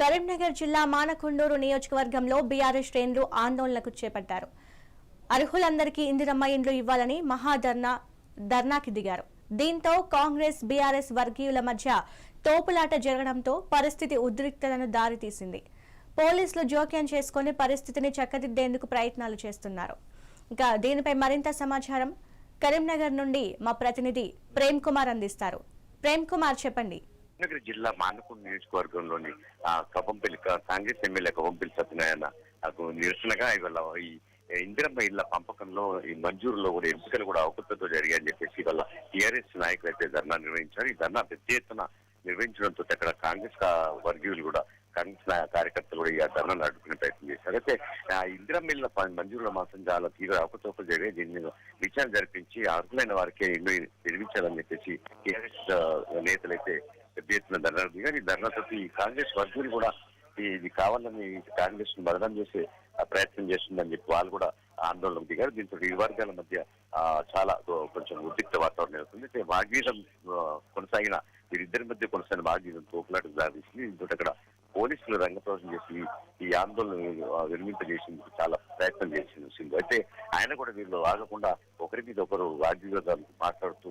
కరీంనగర్ జిల్లా మానకొండూరు నియోజకవర్గంలో బీఆర్ఎస్ శ్రేణులు ఆందోళనకు చేపట్టారు. అర్హులందరికీ ఇందిరమ్మ ఇండ్లు ఇవ్వాలని మహాధర్నా ధర్నాకి దిగారు. దీంతో కాంగ్రెస్ బీఆర్ఎస్ వర్గీయుల మధ్య తోపులాట జరగడంతో పరిస్థితి ఉద్రిక్తతను దారితీసింది. పోలీసులు జోక్యం చేసుకుని పరిస్థితిని చక్కదిద్దేందుకు ప్రయత్నాలు చేస్తున్నారు. ఇంకా దీనిపై మరింత సమాచారం కరీంనగర్ నుండి మా ప్రతినిధి ప్రేమ్ కుమార్ అందిస్తారు. ప్రేమ్ కుమార్ చెప్పండి. కరీంనగర్ జిల్లా మానకొండ నియోజకవర్గంలోని కబంపల్లి కవంపల్లి కాంగ్రెస్ ఎమ్మెల్యే కవంపల్లి సత్యనారాయణ నిరసనగా ఇవాళ ఈ ఇందిరమ్మ ఇళ్ళ పంపకంలో ఈ మంజూరులో కూడా ఎంపికలు కూడా అవకృతతో జరిగాయని చెప్పేసి ఇవాళ టీఆర్ఎస్ నాయకులు అయితే ధర్నా నిర్వహించారు. ఈ ధర్నా పెద్ద ఎత్తున నిర్వహించడంతో అక్కడ కాంగ్రెస్ వర్గీయులు కూడా కాంగ్రెస్ కార్యకర్తలు కూడా ఈ ధర్నా అడ్డుకునే ప్రయత్నం చేశారు. అయితే ఆ ఇందిరమ్మ ఇళ్ళ మంజూరుల మాసం చాలా తీవ్ర అవకతవకలు జరిగాయి. దీని మీద విచారణ జరిపించి అర్హులైన వారికి ఇల్లు నిర్మించాలని చెప్పేసి టీఆర్ఎస్ నేతలైతే పెద్ద ఎత్తున ధర్నా దిగారు ఈ ధర్నాతో ఈ కాంగ్రెస్ వర్గీయులు కూడా ఇది కావాలని కాంగ్రెస్ను బదనం చేసే ప్రయత్నం చేస్తుందని చెప్పి వాళ్ళు కూడా ఆందోళనకు దిగారు. దీంతో ఈ వర్గాల మధ్య చాలా కొంచెం ఉద్రిక్త వాతావరణం నెలకొంది అయితే వాగ్వీదం కొనసాగిన వీరిద్దరి మధ్య కొనసాగిన వాగ్వీదం తోపులాటకు దారితీసింది దీంతో అక్కడ పోలీసులు రంగప్రవేశం చేసి ఈ ఆందోళన ఆ, విరమింపజేసేందుకు చాలా ప్రయత్నం చేసింది సింధు. అయితే ఆయన కూడా వీళ్ళు ఆగకుండా ఒకరి మీద ఒకరు వాగ్వివాదాలు మాట్లాడుతూ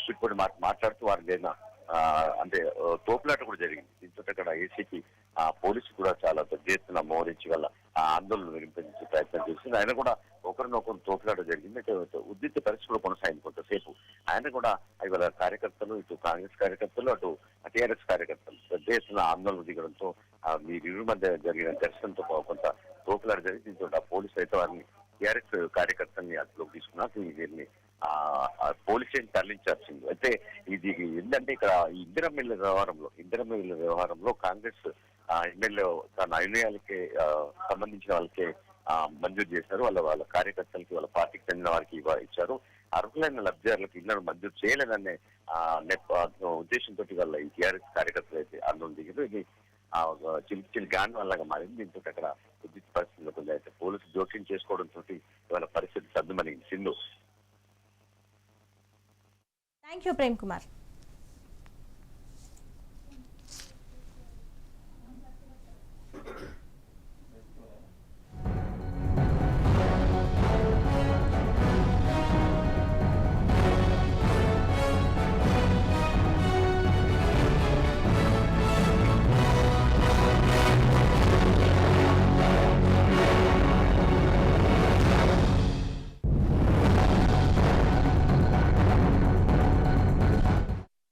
చుట్టుపడి మాట్లాడుతూ వారి మీద అంటే తోపులాట కూడా జరిగింది. దీంతో అక్కడ ఏసీకి ఆ పోలీసు కూడా చాలా పెద్ద ఎత్తున మోహరించి వల్ల ఆ ఆందోళన వినిపించే ప్రయత్నం చేసింది. ఆయన కూడా ఒకరినొకరు తోపులాట జరిగింది. అయితే ఉద్రిక్త పరిస్థితి కొనసాగింది కొంతసేపు. ఆయన కూడా ఇవాళ కార్యకర్తలు ఇటు కాంగ్రెస్ కార్యకర్తలు అటు టీఆర్ఎస్ కార్యకర్తలు పెద్ద ఎత్తున ఆందోళన దిగడంతో ఆ, మధ్య జరిగిన దర్శనంతో కొంత తోపులాట జరిగింది. దీంతో ఆ పోలీసు అయితే వారిని టీఆర్ఎస్ కార్యకర్తల్ని అదుపులోకి తీసుకున్నారు. వీరిని పోలీస్ స్టేషన్ తరలించాల్సింది. అయితే ఇది ఏంటంటే ఇక్కడ ఈ వ్యవహారంలో ఇందిరమ్మ వ్యవహారంలో కాంగ్రెస్ ఎమ్మెల్యే తన నిర్ణయాలకే సంబంధించిన వాళ్ళకే మంజూరు చేశారు. వాళ్ళ వాళ్ళ కార్యకర్తలకి వాళ్ళ పార్టీకి చెందిన వారికి ఇచ్చారు. అర్హులైన లబ్ధిదారులకు ఇళ్ళను మంజూరు చేయలేదనే ఆ, నెప్ ఉద్దేశంతో వాళ్ళ ఈ టీఆర్ఎస్ కార్యకర్తలు అయితే ఆందోళన దిగారు ఇది ఆ, ఒక చిలి గాన్ వల్లగా మారింది. దీంతో అక్కడ విద్యుత్ పరిస్థితుల్లో కొంచెం అయితే పోలీసు జోక్యం చేసుకోవడంతో ఇవాళ పరిస్థితి సర్దుమని సింధు థ్యాంక్ యూ ప్రేమ్ కుమార్